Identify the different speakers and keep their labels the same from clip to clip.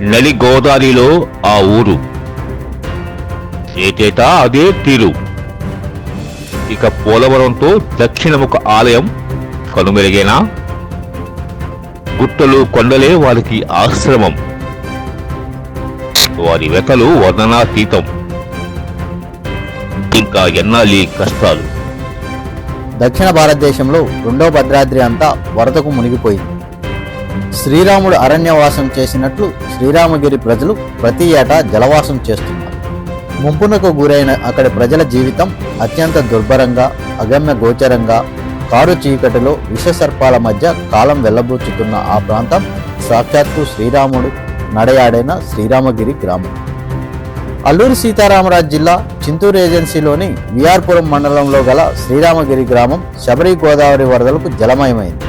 Speaker 1: నలి గోదావరిలో ఆ ఊరు. ఏటేటా అదే తీరు. ఇక పోలవరంతో దక్షిణముఖ ఆలయం కనుమెరుగేనా? గుట్టలు కొండలే వారికి ఆశ్రమం. వారి వెతలు వర్ణనాతీతం. ఇంకా ఎన్నాలి కష్టాలు?
Speaker 2: దక్షిణ భారతదేశంలో రెండో భద్రాద్రి అంతా వరదకు మునిగిపోయింది. శ్రీరాముడు అరణ్యవాసం చేసినట్లు శ్రీరామగిరి ప్రజలు ప్రతి ఏటా జలవాసం చేస్తున్నారు. ముంపునకు గురైన అక్కడి ప్రజల జీవితం అత్యంత దుర్భరంగా అగమ్య గోచరంగా కారు చీకటిలో విషసర్పాల మధ్య కాలం వెల్లబూచుతున్న ఆ ప్రాంతం సాక్షాత్తు శ్రీరాముడు నడయాడైన శ్రీరామగిరి గ్రామం. అల్లూరి సీతారామరాజు జిల్లా చింతూరు ఏజెన్సీలోని విఆర్పురం మండలంలో గల శ్రీరామగిరి గ్రామం శబరి గోదావరి వరదలకు జలమయమైంది.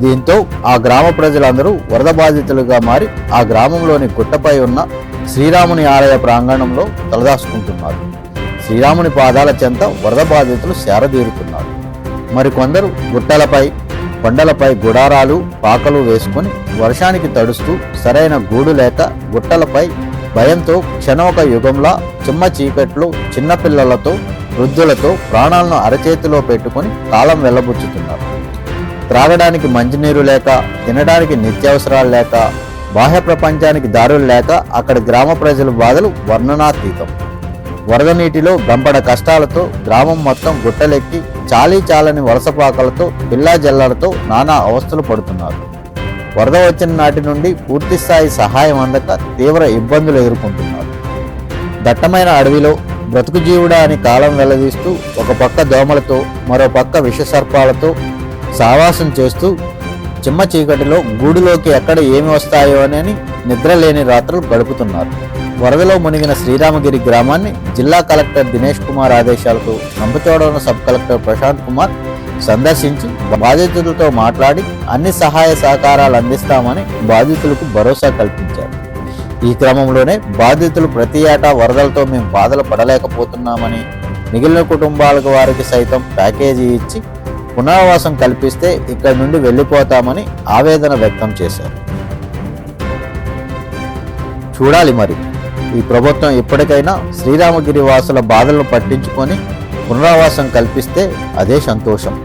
Speaker 2: దీంతో ఆ గ్రామ ప్రజలందరూ వరద బాధితులుగా మారి ఆ గ్రామంలోని గుట్టపై ఉన్న శ్రీరాముని ఆలయ ప్రాంగణంలో తలదాచుకుంటున్నారు. శ్రీరాముని పాదాల చెంత వరద బాధితులు శారదీరుతున్నారు. మరికొందరు గుట్టలపై కొండలపై గుడారాలు పాకలు వేసుకొని వర్షానికి తడుస్తూ సరైన గూడు లేక గుట్టలపై భయంతో క్షణమొక యుగంలా చిమ్మ చీకట్లు చిన్నపిల్లలతో వృద్ధులతో ప్రాణాలను అరచేతిలో పెట్టుకొని కాలం వెళ్ళబుచ్చుతున్నారు త్రాగడానికి మంచినీరు లేక తినడానికి నిత్యావసరాలు లేక బాహ్య ప్రపంచానికి దారులు లేక అక్కడి గ్రామ ప్రజల బాధలు వర్ణనాతీతం. వరద నీటిలో గంపడ కష్టాలతో గ్రామం మొత్తం గుట్టలెక్కి చాలీ చాలని వలసపాకలతో పిల్లా జల్లలతో నానా అవస్థలు పడుతున్నారు. వరద వచ్చిన నాటి నుండి పూర్తిస్థాయి సహాయం అందక తీవ్ర ఇబ్బందులు ఎదుర్కొంటున్నారు. దట్టమైన అడవిలో బ్రతుకు జీవుడా అని కాలం వెల్లదీస్తూ ఒక పక్క దోమలతో మరో పక్క విషసర్పాలతో సావాసం చేస్తూ చిమ్మ చీకటిలో గూడులోకి ఎక్కడ ఏమి వస్తాయో అని నిద్రలేని రాత్రులు గడుపుతున్నారు. వరదలో మునిగిన శ్రీరామగిరి గ్రామాన్ని జిల్లా కలెక్టర్ దినేష్ కుమార్ ఆదేశాలకు నంపచోడవరం సబ్ కలెక్టర్ ప్రశాంత్ కుమార్ సందర్శించి బాధితులతో మాట్లాడి అన్ని సహాయ సహకారాలు అందిస్తామని బాధితులకు భరోసా కల్పించారు. ఈ క్రమంలోనే బాధితులు ప్రతి ఏటా వరదలతో మేము బాధలు పడలేకపోతున్నామని మిగిలిన కుటుంబాలకు వారికి సైతం ప్యాకేజీ ఇచ్చి పునరావాసం కల్పిస్తే ఇక్కడి నుండి వెళ్ళిపోతామని ఆవేదన వ్యక్తం చేశారు. చూడాలి మరి. ఈ ప్రభుత్వం ఇప్పటికైనా శ్రీరామగిరి వాసుల బాధలను పట్టించుకొని పునరావాసం కల్పిస్తే అదే సంతోషం.